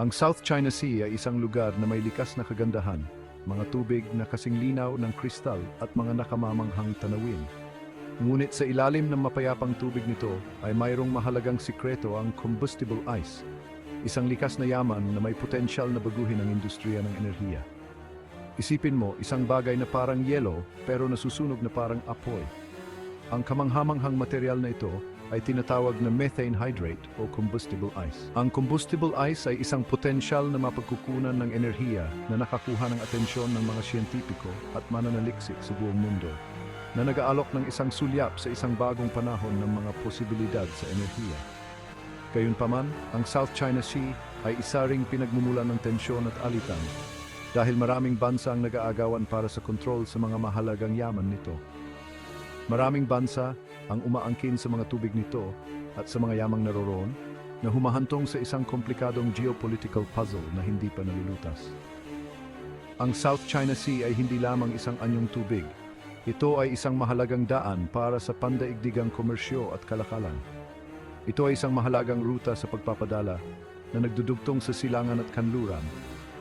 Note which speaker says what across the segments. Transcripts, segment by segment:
Speaker 1: Ang South China Sea ay isang lugar na may likas na kagandahan, mga tubig na kasing linaw ng kristal at mga nakamamanghang tanawin. Ngunit sa ilalim ng mapayapang tubig nito ay mayroong mahalagang sikreto ang combustible ice, isang likas na yaman na may potensyal na baguhin ang industriya ng enerhiya. Isipin mo, isang bagay na parang yelo pero nasusunog na parang apoy. Ang kamanghamanghang material na ito ay tinatawag na methane hydrate o combustible ice. Ang combustible ice ay isang potensyal na mapagkukunan ng enerhiya na nakakuha ng atensyon ng mga siyentipiko at mananaliksik sa buong mundo na nag-aalok ng isang sulyap sa isang bagong panahon ng mga posibilidad sa enerhiya. Gayunpaman, ang South China Sea ay isa ring pinagmumulan ng tensyon at alitan dahil maraming bansa ang nag-aagawan para sa kontrol sa mga mahalagang yaman nito. Maraming bansa ang umaangkin sa mga tubig nito at sa mga yamang naroroon na humahantong sa isang komplikadong geopolitical puzzle na hindi pa nalulutas. Ang South China Sea ay hindi lamang isang anyong tubig. Ito ay isang mahalagang daan para sa pandaigdigang komersyo at kalakalan. Ito ay isang mahalagang ruta sa pagpapadala na nagdudugtong sa silangan at kanluran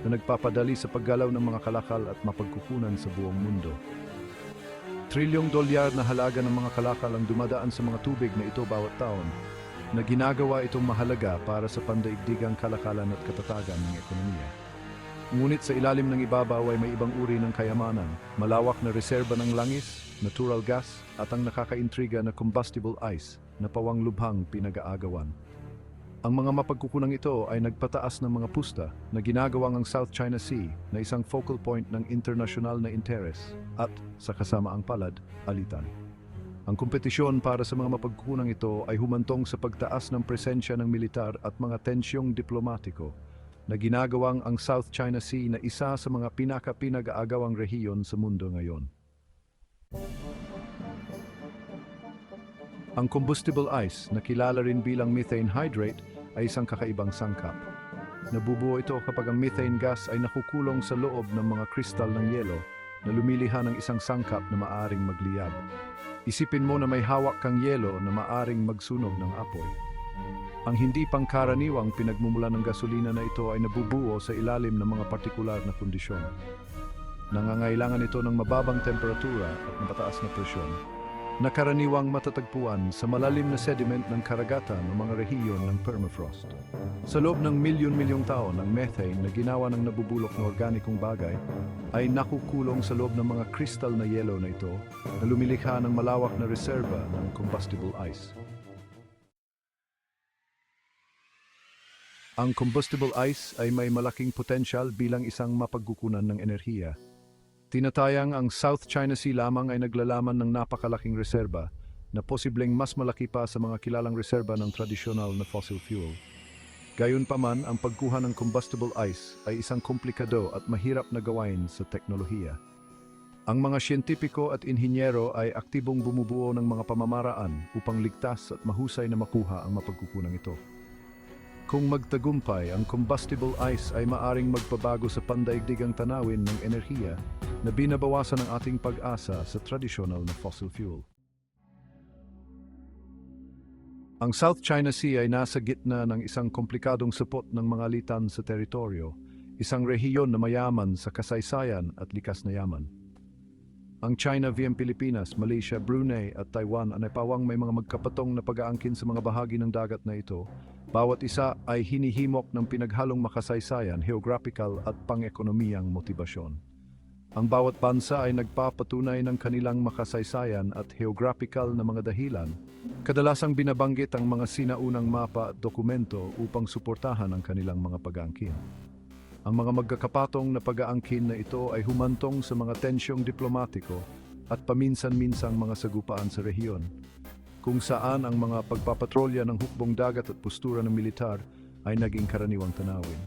Speaker 1: na nagpapadali sa paggalaw ng mga kalakal at mapagkukunan sa buong mundo. Trilyong dolyar na halaga ng mga kalakal ang dumadaan sa mga tubig na ito bawat taon na ginagawa itong mahalaga para sa pandaigdigang kalakalan at katatagan ng ekonomiya. Ngunit sa ilalim ng ibabaw ay may ibang uri ng kayamanan, malawak na reserba ng langis, natural gas, at ang nakakaintriga na combustible ice na pawang lubhang pinag-aagawan. Ang mga mapagkukunang ito ay nagpataas ng mga pusta na ginagawang ang South China Sea na isang focal point ng internasyonal na interes at, sa kasamaang palad, alitan. Ang kompetisyon para sa mga mapagkukunang ito ay humantong sa pagtaas ng presensya ng militar at mga tensyong diplomatiko na ginagawang ang South China Sea na isa sa mga pinaka-pinag-aagawang rehiyon sa mundo ngayon. Ang combustible ice, na kilala rin bilang methane hydrate, ay isang kakaibang sangkap. Nabubuo ito kapag ang methane gas ay nakukulong sa loob ng mga kristal ng yelo na lumiliha ng isang sangkap na maaring magliyab. Isipin mo na may hawak kang yelo na maaring magsunog ng apoy. Ang hindi pangkaraniwang pinagmumula ng gasolina na ito ay nabubuo sa ilalim ng mga partikular na kondisyon. Nangangailangan ito ng mababang temperatura at mataas na presyon na karaniwang matatagpuan sa malalim na sediment ng karagatan ng mga rehiyon ng permafrost. Sa loob ng milyon-milyong taon, ang methane na ginawa ng nabubulok na organikong bagay ay nakukulong sa loob ng mga crystal na yelo na ito na lumilikha ng malawak na reserba ng combustible ice. Ang combustible ice ay may malaking potensyal bilang isang mapagkukunan ng enerhiya Tinatayang ang South China Sea lamang ay naglalaman ng napakalaking reserba na posibleng mas malaki pa sa mga kilalang reserba ng tradisyonal na fossil fuel. Gayunpaman, ang pagkuha ng combustible ice ay isang komplikado at mahirap na gawain sa teknolohiya. Ang mga siyentipiko at inhinyero ay aktibong bumubuo ng mga pamamaraan upang ligtas at mahusay na makuha ang mapagkukunang ito. Kung magtagumpay, ang combustible ice ay maaring magpabago sa pandaigdigang tanawin ng enerhiya na binabawasan ang ating pag-asa sa tradisyonal na fossil fuel. Ang South China Sea ay nasa gitna ng isang komplikadong supot ng mga litan sa teritoryo, isang rehiyon na mayaman sa kasaysayan at likas na yaman. Ang China via Pilipinas, Malaysia, Brunei at Taiwan ay pawang may mga magkapatong na pag-aangkin sa mga bahagi ng dagat na ito. Bawat isa ay hinihimok ng pinaghalong makasaysayan, geographical at pang-ekonomiyang motibasyon. Ang bawat bansa ay nagpapatunay ng kanilang makasaysayan at geographical na mga dahilan. Kadalasang binabanggit ang mga sinaunang mapa at dokumento upang suportahan ang kanilang mga pag-aangkin. Ang mga magkakapatong na pag-aangkin na ito ay humantong sa mga tensyong diplomatiko at paminsan-minsang mga sagupaan sa rehiyon, kung saan ang mga pagpapatrolya ng hukbong dagat at postura ng militar ay naging karaniwang tanawin.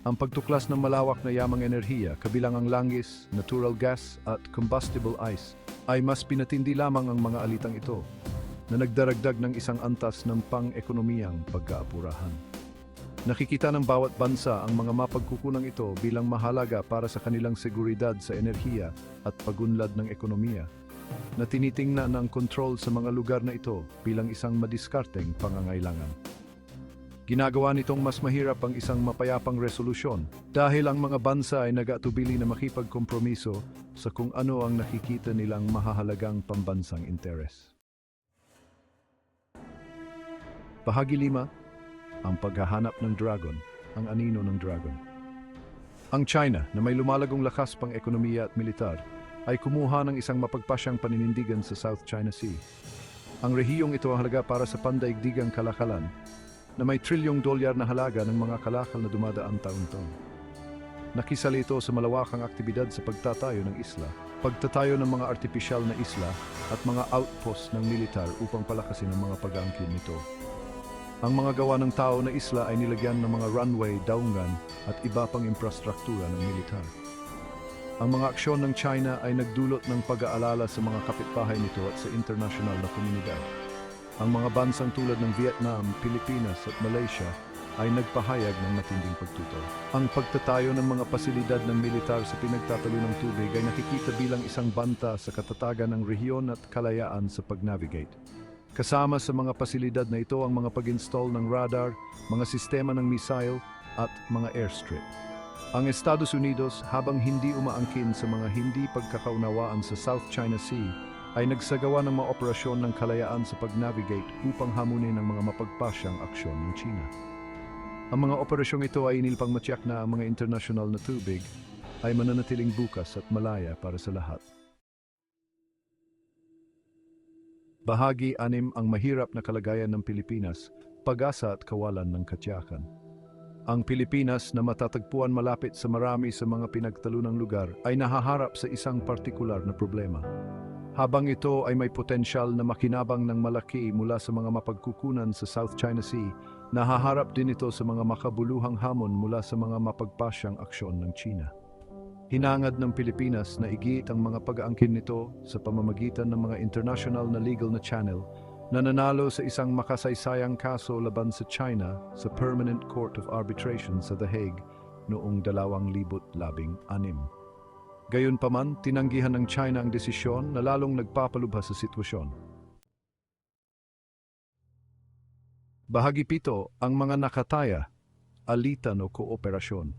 Speaker 1: Ang pagtuklas ng malawak na yamang enerhiya, kabilang ang langis, natural gas at combustible ice, ay mas pinatindi lamang ang mga alitang ito na nagdaragdag ng isang antas ng pang-ekonomiyang pagkaapurahan. Nakikita ng bawat bansa ang mga mapagkukunang ito bilang mahalaga para sa kanilang seguridad sa enerhiya at pagunlad ng ekonomiya, na tinitingnan ng kontrol sa mga lugar na ito bilang isang madiskarteng pangangailangan. Ginagawa nitong mas mahirap ang isang mapayapang resolusyon dahil ang mga bansa ay nag-atubili na makipagkompromiso sa kung ano ang nakikita nilang mahahalagang pambansang interes. Bahagi lima, ang paghahanap ng dragon, ang anino ng dragon. Ang China, na may lumalagong lakas pang ekonomiya at militar, ay kumuha ng isang mapagpasyang paninindigan sa South China Sea. Ang rehiyong ito ang halaga para sa pandaigdigang kalakalan na may trilyong dolyar na halaga ng mga kalakal na dumadaan taon-taon. Nakisali ito sa malawakang aktibidad sa pagtatayo ng isla, pagtatayo ng mga artipisyal na isla at mga outpost ng militar upang palakasin ang mga pag-aangkin nito. Ang mga gawa ng tao na isla ay nilagyan ng mga runway, daungan at iba pang infrastruktura ng militar. Ang mga aksyon ng China ay nagdulot ng pag-aalala sa mga kapitbahay nito at sa internasyonal na komunidad. Ang mga bansang tulad ng Vietnam, Pilipinas at Malaysia ay nagpahayag ng matinding pagtutol. Ang pagtatayo ng mga pasilidad ng militar sa pinagtatalo ng tubig ay nakikita bilang isang banta sa katatagan ng rehiyon at kalayaan sa pag-navigate. Kasama sa mga pasilidad na ito ang mga pag-install ng radar, mga sistema ng missile at mga airstrip. Ang Estados Unidos, habang hindi umaangkin sa mga hindi pagkakaunawaan sa South China Sea, ay nagsagawa ng mga operasyon ng kalayaan sa pag-navigate upang hamunin ang mga mapagpasyang aksyon ng China. Ang mga operasyong ito ay inilpang matyak na ang mga international na tubig ay mananatiling bukas at malaya para sa lahat. Bahagi anim ang mahirap na kalagayan ng Pilipinas, pag-asa at kawalan ng katyakan. Ang Pilipinas na matatagpuan malapit sa marami sa mga pinagtalunang lugar ay nahaharap sa isang partikular na problema. Habang ito ay may potensyal na makinabang ng malaki mula sa mga mapagkukunan sa South China Sea, nahaharap din ito sa mga makabuluhang hamon mula sa mga mapagpasyang aksyon ng China. Hinangad ng Pilipinas na igit ang mga pag-aangkin nito sa pamamagitan ng mga international na legal na channel na nanalo sa isang makasaysayang kaso laban sa China sa Permanent Court of Arbitration sa The Hague noong 2016. Gayunpaman, tinanggihan ng China ang desisyon na lalong nagpapalubha sa sitwasyon. Bahagi pito, ang mga nakataya, alitan o kooperasyon.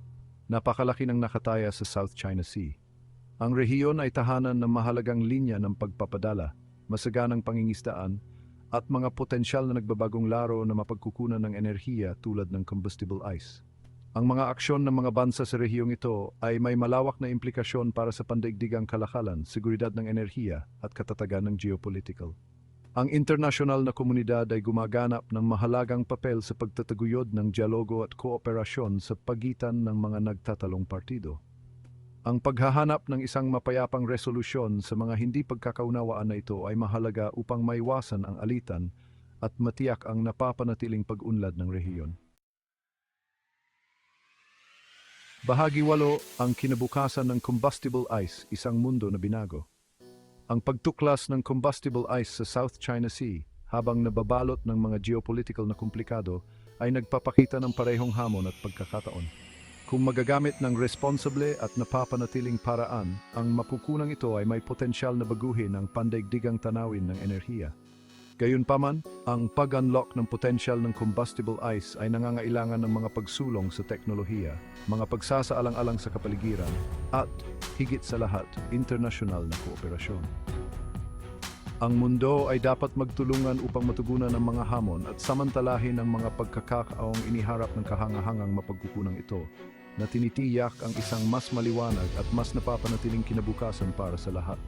Speaker 1: Napakalaki ng nakataya sa South China Sea. Ang rehiyon ay tahanan ng mahalagang linya ng pagpapadala, masaganang pangingistaan, at mga potensyal na nagbabagong laro na mapagkukunan ng enerhiya tulad ng combustible ice. Ang mga aksyon ng mga bansa sa rehiyong ito ay may malawak na implikasyon para sa pandaigdigang kalakalan, seguridad ng enerhiya at katatagan ng geopolitical. Ang internasyonal na komunidad ay gumaganap ng mahalagang papel sa pagtataguyod ng dialogo at kooperasyon sa pagitan ng mga nagtatalong partido. Ang paghahanap ng isang mapayapang resolusyon sa mga hindi pagkakaunawaan na ito ay mahalaga upang maiwasan ang alitan at matiyak ang napapanatiling pag-unlad ng rehiyon. Bahagi walo ang kinabukasan ng combustible ice, isang mundo na binago. Ang pagtuklas ng combustible ice sa South China Sea habang nababalot ng mga geopolitical na komplikado ay nagpapakita ng parehong hamon at pagkakataon. Kung magagamit ng responsable at napapanatiling paraan, ang makukunang ito ay may potensyal na baguhin ang pandaigdigang tanawin ng enerhiya. Gayunpaman, ang pag-unlock ng potensyal ng combustible ice ay nangangailangan ng mga pagsulong sa teknolohiya, mga pagsasaalang-alang sa kapaligiran, at, higit sa lahat, internasyonal na kooperasyon. Ang mundo ay dapat magtulungan upang matugunan ang mga hamon at samantalahin ang mga pagkakataong iniharap ng kahangahangang mapagkukunang ito na tinitiyak ang isang mas maliwanag at mas napapanatiling kinabukasan para sa lahat.